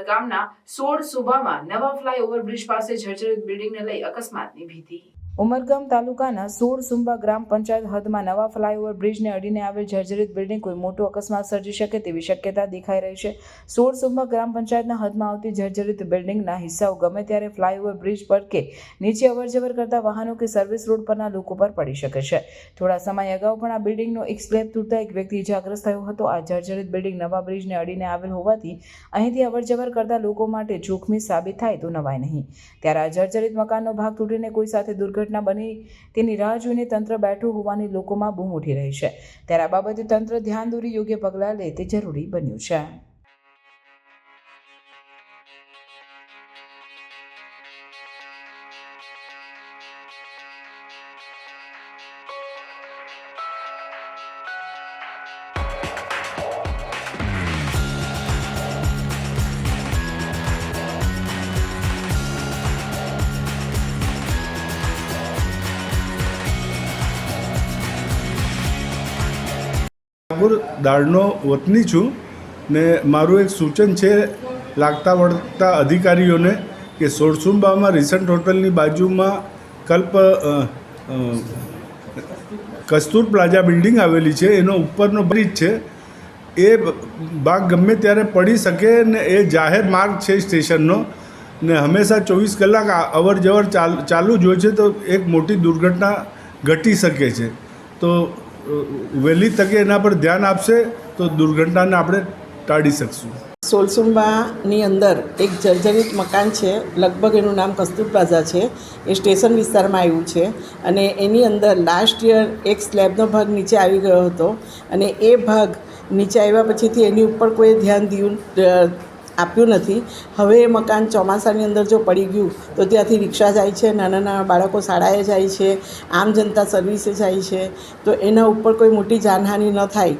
ઉમરગામના સોળ સુબામાં નવા flyover bridge પાસે જર્જરિત બિલ્ડિંગને લઈ અકસ્માતની ભીતિ. ઉમરગામ તાલુકાના સોળ સુંબા ગ્રામ પંચાયત હદમાં નવા ફ્લાયઓવર બ્રિજને અડીને આવેલ જર્જરિત બિલ્ડિંગ કોઈ મોટો અકસ્માત સર્જી શકે તેવી શક્યતા દેખાઈ રહી છે. સોળ સુંબા ગ્રામ પંચાયતના હદમાં આવતી જર્જરિત બિલ્ડિંગના હિસ્સાઓ ગમે ત્યારે ફ્લાયઓવર બ્રિજ પર કે નીચે અવરજવર કરતા વાહનો કે સર્વિસ રોડ પરના લોકો પર પડી શકે છે. થોડા સમય અગાઉ પણ આ બિલ્ડિંગનો એક સ્લેબ તૂટતા એક વ્યક્તિ ઇજાગ્રસ્ત થયો હતો. આ જર્જરિત બિલ્ડિંગ નવા બ્રિજને અડીને આવેલ હોવાથી અહીંથી અવરજવર કરતા લોકો માટે જોખમી સાબિત થાય તો નવાય નહીં. ત્યારે આ જર્જરિત મકાનનો ભાગ તૂટીને કોઈ સાથે દુર્ઘટના બની તેની રાહ જોઈને તંત્ર બેઠું હોવાની લોકોમાં બૂમ ઉઠી રહી છે. ત્યારે આ બાબતે તંત્ર ધ્યાન દોરી યોગ્ય પગલાં લે તે જરૂરી બન્યું છે. ઠાકુર દાળનો વતની છું ને મારું એક સૂચન છે, લાગતા વળતા અધિકારીઓને કે સોરસુંબામાં રિસન્ટ હોટલની બાજુમાં કલ્પ કસ્તુર પ્લાઝા બિલ્ડિંગ આવેલી છે, એનો ઉપરનો બ્રિજ છે. એ ભાગ ગમે ત્યારે પડી શકે ને એ જાહેર માર્ગ છે સ્ટેશનનો ને હંમેશા ચોવીસ કલાક અવર જવર ચાલ જ હોય છે તો એક મોટી દુર્ઘટના ઘટી શકે છે. તો વહેલી તકે એના પર ધ્યાન આપશે તો દુર્ઘટનાને આપણે ટાળી શકશું. સોલસુંબાની અંદર એક જર્જરિત મકાન છે લગભગ એનું નામ કસ્તુર પ્લાઝા છે. એ સ્ટેશન વિસ્તારમાં આવ્યું છે અને એની અંદર લાસ્ટ યર એક સ્લેબનો ભાગ નીચે આવી ગયો હતો અને એ ભાગ નીચે આવ્યા પછીથી એની ઉપર કોઈ ધ્યાન અ, આપ્યું નથી. હવે એ મકાન ચોમાસાની અંદર જો પડી ગયું, તો ત્યાંથી રિક્ષા જાય છે નાના નાના બાળકો શાળાએ જાય છે, આમ જનતા સર્વિસે જાય છે. તો એના ઉપર કોઈ મોટી જાનહાનિ ન થાય.